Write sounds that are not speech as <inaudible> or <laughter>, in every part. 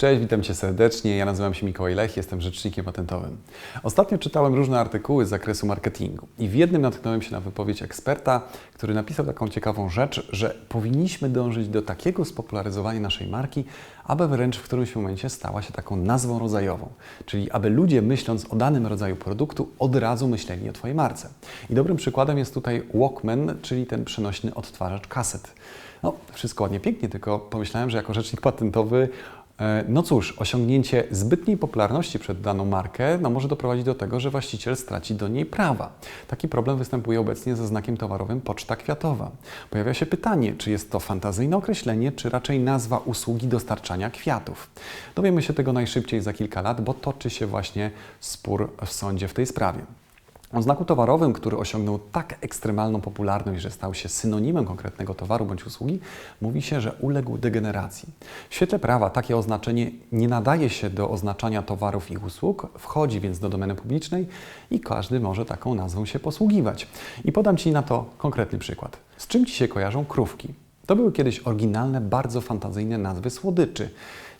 Cześć, witam Cię serdecznie. Ja nazywam się Mikołaj Lech, jestem rzecznikiem patentowym. Ostatnio czytałem różne artykuły z zakresu marketingu i w jednym natknąłem się na wypowiedź eksperta, który napisał taką ciekawą rzecz, że powinniśmy dążyć do takiego spopularyzowania naszej marki, aby wręcz w którymś momencie stała się taką nazwą rodzajową. Czyli aby ludzie myśląc o danym rodzaju produktu od razu myśleli o Twojej marce. I dobrym przykładem jest tutaj Walkman, czyli ten przenośny odtwarzacz kaset. No, wszystko ładnie, pięknie, tylko pomyślałem, że jako rzecznik patentowy no cóż, osiągnięcie zbytniej popularności przed daną markę no może doprowadzić do tego, że właściciel straci do niej prawa. Taki problem występuje obecnie ze znakiem towarowym Poczta Kwiatowa. Pojawia się pytanie, czy jest to fantazyjne określenie, czy raczej nazwa usługi dostarczania kwiatów. Dowiemy się tego najszybciej za kilka lat, bo toczy się właśnie spór w sądzie w tej sprawie. O znaku towarowym, który osiągnął tak ekstremalną popularność, że stał się synonimem konkretnego towaru bądź usługi, mówi się, że uległ degeneracji. W świetle prawa takie oznaczenie nie nadaje się do oznaczania towarów i usług, wchodzi więc do domeny publicznej i każdy może taką nazwą się posługiwać. I podam Ci na to konkretny przykład. Z czym Ci się kojarzą krówki? To były kiedyś oryginalne, bardzo fantazyjne nazwy słodyczy.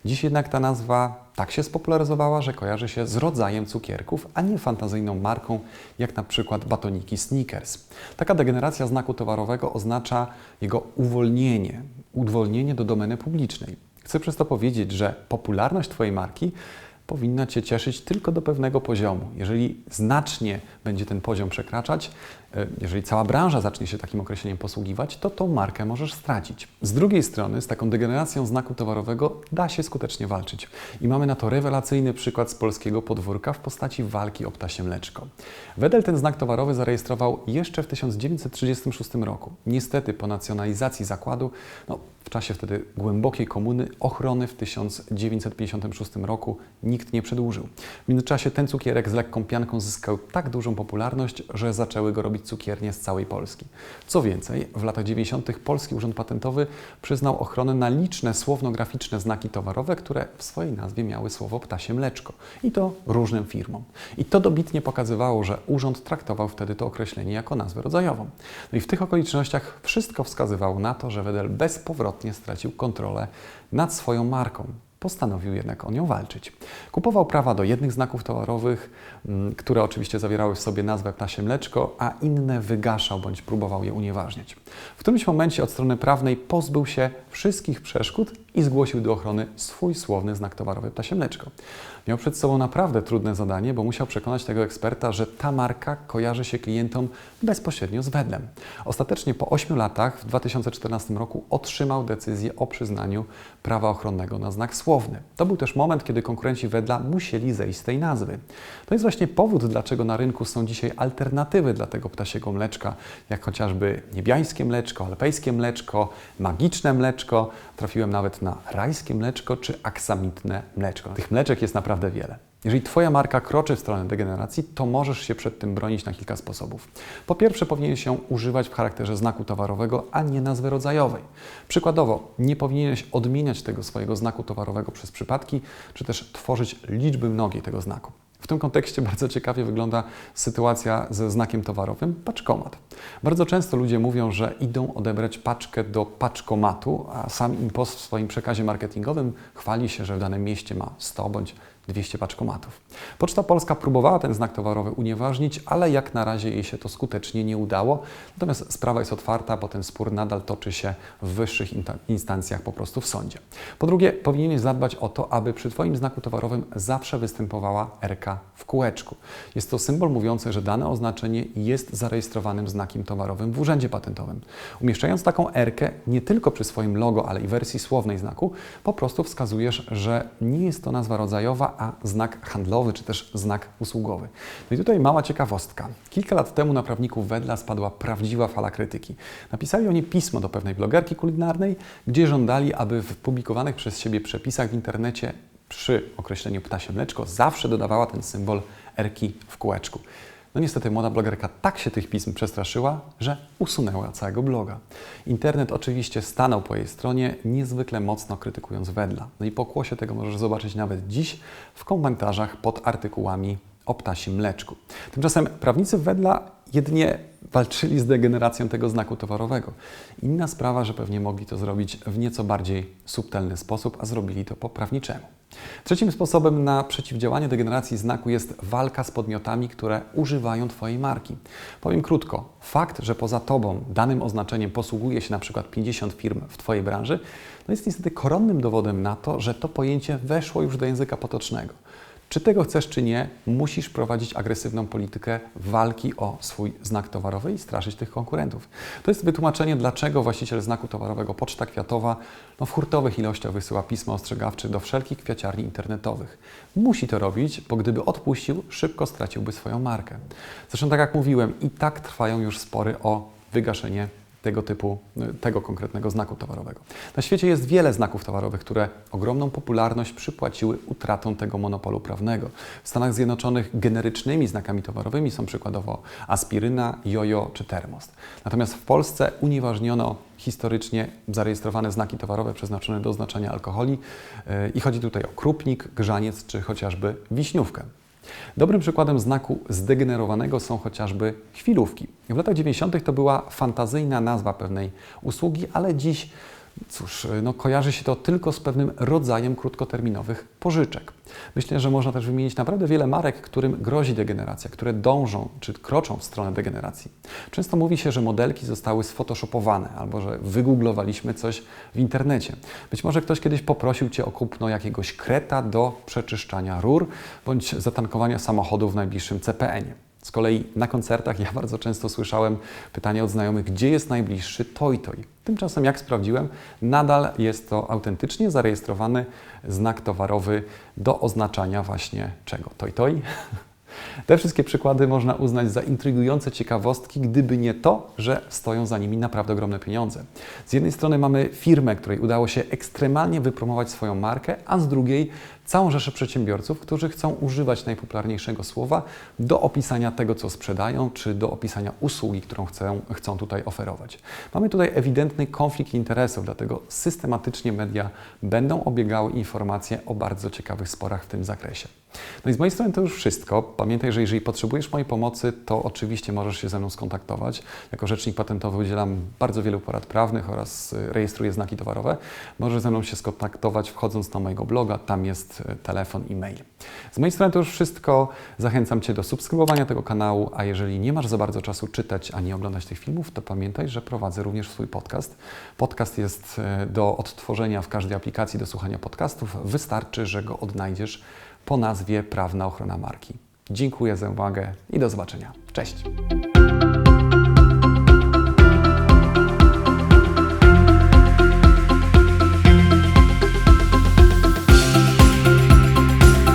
Dziś jednak ta nazwa tak się spopularyzowała, że kojarzy się z rodzajem cukierków, a nie fantazyjną marką, jak na przykład batoniki Snickers. Taka degeneracja znaku towarowego oznacza jego uwolnienie, uwolnienie do domeny publicznej. Chcę przez to powiedzieć, że popularność Twojej marki powinna Cię cieszyć tylko do pewnego poziomu. Jeżeli znacznie będzie ten poziom przekraczać, e, jeżeli cała branża zacznie się takim określeniem posługiwać, to tą markę możesz stracić. Z drugiej strony, z taką degeneracją znaku towarowego da się skutecznie walczyć. I mamy na to rewelacyjny przykład z polskiego podwórka w postaci walki o ptasie mleczko. Wedel ten znak towarowy zarejestrował jeszcze w 1936 roku. Niestety po nacjonalizacji zakładu, no, w czasie wtedy głębokiej komuny ochrony w 1956 roku nikt nie przedłużył. W międzyczasie ten cukierek z lekką pianką zyskał tak dużą popularność, że zaczęły go robić cukiernie z całej Polski. Co więcej, w latach 90. Polski Urząd Patentowy przyznał ochronę na liczne słownograficzne znaki towarowe, które w swojej nazwie miały słowo ptasie mleczko. I to różnym firmom. I to dobitnie pokazywało, że urząd traktował wtedy to określenie jako nazwę rodzajową. No i w tych okolicznościach wszystko wskazywało na to, że Wedel bezpowrotnie stracił kontrolę nad swoją marką postanowił jednak o nią walczyć. Kupował prawa do jednych znaków towarowych, mm, które oczywiście zawierały w sobie nazwę ptasie mleczko, a inne wygaszał bądź próbował je unieważnić. W którymś momencie od strony prawnej pozbył się wszystkich przeszkód i zgłosił do ochrony swój słowny znak towarowy ptasie mleczko. Miał przed sobą naprawdę trudne zadanie, bo musiał przekonać tego eksperta, że ta marka kojarzy się klientom bezpośrednio z Wedlem. Ostatecznie po 8 latach, w 2014 roku, otrzymał decyzję o przyznaniu prawa ochronnego na znak słowny. To był też moment, kiedy konkurenci Wedla musieli zejść z tej nazwy. To jest właśnie powód, dlaczego na rynku są dzisiaj alternatywy dla tego ptasiego mleczka, jak chociażby niebiańskie mleczko, alpejskie mleczko, magiczne mleczko. Trafiłem nawet na rajskie mleczko czy aksamitne mleczko. Tych mleczek jest naprawdę wiele. Jeżeli Twoja marka kroczy w stronę degeneracji, to możesz się przed tym bronić na kilka sposobów. Po pierwsze, powinien się używać w charakterze znaku towarowego, a nie nazwy rodzajowej. Przykładowo, nie powinieneś odmieniać tego swojego znaku towarowego przez przypadki, czy też tworzyć liczby mnogiej tego znaku. W tym kontekście <laughs> bardzo ciekawie wygląda sytuacja ze znakiem towarowym paczkomat. Bardzo często ludzie mówią, że idą odebrać paczkę do paczkomatu, a sam impost w swoim przekazie marketingowym chwali się, że w danym mieście ma 100 bądź 200 paczkomatów. Poczta Polska próbowała ten znak towarowy unieważnić, ale jak na razie jej się to skutecznie nie udało. Natomiast sprawa jest otwarta, bo ten spór nadal toczy się w wyższych instancjach, po prostu w sądzie. Po drugie, powinieneś zadbać o to, aby przy Twoim znaku towarowym zawsze występowała RK w kółeczku. Jest to symbol mówiący, że dane oznaczenie jest zarejestrowanym znakiem towarowym w urzędzie patentowym. Umieszczając taką RK nie tylko przy swoim logo, ale i wersji słownej znaku, po prostu wskazujesz, że nie jest to nazwa rodzajowa, a znak handlowy czy też znak usługowy. No i tutaj mała ciekawostka. Kilka lat temu na prawników Wedla spadła prawdziwa fala krytyki. Napisali oni pismo do pewnej blogerki kulinarnej, gdzie żądali, aby w publikowanych przez siebie przepisach w internecie przy określeniu ptasie mleczko zawsze dodawała ten symbol erki w kółeczku. No niestety młoda blogerka tak się tych pism przestraszyła, że usunęła całego bloga. Internet oczywiście stanął po jej stronie, niezwykle mocno krytykując Wedla. No i pokłosie tego możesz zobaczyć nawet dziś w komentarzach pod artykułami o ptasim mleczku. Tymczasem prawnicy Wedla jedynie walczyli z degeneracją tego znaku towarowego. Inna sprawa, że pewnie mogli to zrobić w nieco bardziej subtelny sposób, a zrobili to po prawniczemu. Trzecim sposobem na przeciwdziałanie degeneracji znaku jest walka z podmiotami, które używają Twojej marki. Powiem krótko, fakt, że poza Tobą danym oznaczeniem posługuje się na przykład 50 firm w Twojej branży, no jest niestety koronnym dowodem na to, że to pojęcie weszło już do języka potocznego. Czy tego chcesz, czy nie, musisz prowadzić agresywną politykę walki o swój znak towarowy i straszyć tych konkurentów. To jest wytłumaczenie, dlaczego właściciel znaku towarowego Poczta Kwiatowa no, w hurtowych ilościach wysyła pisma ostrzegawcze do wszelkich kwiaciarni internetowych. Musi to robić, bo gdyby odpuścił, szybko straciłby swoją markę. Zresztą, tak jak mówiłem, i tak trwają już spory o wygaszenie tego typu, tego konkretnego znaku towarowego. Na świecie jest wiele znaków towarowych, które ogromną popularność przypłaciły utratą tego monopolu prawnego. W Stanach Zjednoczonych generycznymi znakami towarowymi są przykładowo aspiryna, jojo czy termost. Natomiast w Polsce unieważniono historycznie zarejestrowane znaki towarowe przeznaczone do oznaczania alkoholi yy, i chodzi tutaj o krupnik, grzaniec czy chociażby wiśniówkę. Dobrym przykładem znaku zdegenerowanego są chociażby chwilówki. W latach 90. to była fantazyjna nazwa pewnej usługi, ale dziś Cóż, no kojarzy się to tylko z pewnym rodzajem krótkoterminowych pożyczek. Myślę, że można też wymienić naprawdę wiele marek, którym grozi degeneracja, które dążą czy kroczą w stronę degeneracji. Często mówi się, że modelki zostały sfotoshopowane albo że wygooglowaliśmy coś w internecie. Być może ktoś kiedyś poprosił Cię o kupno jakiegoś kreta do przeczyszczania rur bądź zatankowania samochodu w najbliższym CPN-ie. Z kolei na koncertach ja bardzo często słyszałem pytanie od znajomych, gdzie jest najbliższy Toy Toy. Tymczasem, jak sprawdziłem, nadal jest to autentycznie zarejestrowany znak towarowy do oznaczania właśnie czego? Toy Toy? <laughs> Te wszystkie przykłady można uznać za intrygujące ciekawostki, gdyby nie to, że stoją za nimi naprawdę ogromne pieniądze. Z jednej strony mamy firmę, której udało się ekstremalnie wypromować swoją markę, a z drugiej całą rzeszę przedsiębiorców, którzy chcą używać najpopularniejszego słowa do opisania tego, co sprzedają, czy do opisania usługi, którą chcą, chcą tutaj oferować. Mamy tutaj ewidentny konflikt interesów, dlatego systematycznie media będą obiegały informacje o bardzo ciekawych sporach w tym zakresie. No i z mojej strony to już wszystko. Pamiętaj, że jeżeli potrzebujesz mojej pomocy, to oczywiście możesz się ze mną skontaktować. Jako rzecznik patentowy udzielam bardzo wielu porad prawnych oraz y, rejestruję znaki towarowe. Możesz ze mną się skontaktować wchodząc na mojego bloga, tam jest telefon i mail. Z mojej strony to już wszystko. Zachęcam Cię do subskrybowania tego kanału, a jeżeli nie masz za bardzo czasu czytać ani oglądać tych filmów, to pamiętaj, że prowadzę również swój podcast. Podcast jest y, do odtworzenia w każdej aplikacji do słuchania podcastów. Wystarczy, że go odnajdziesz po nazwie Prawna Ochrona Marki. Dziękuję za uwagę i do zobaczenia. Cześć!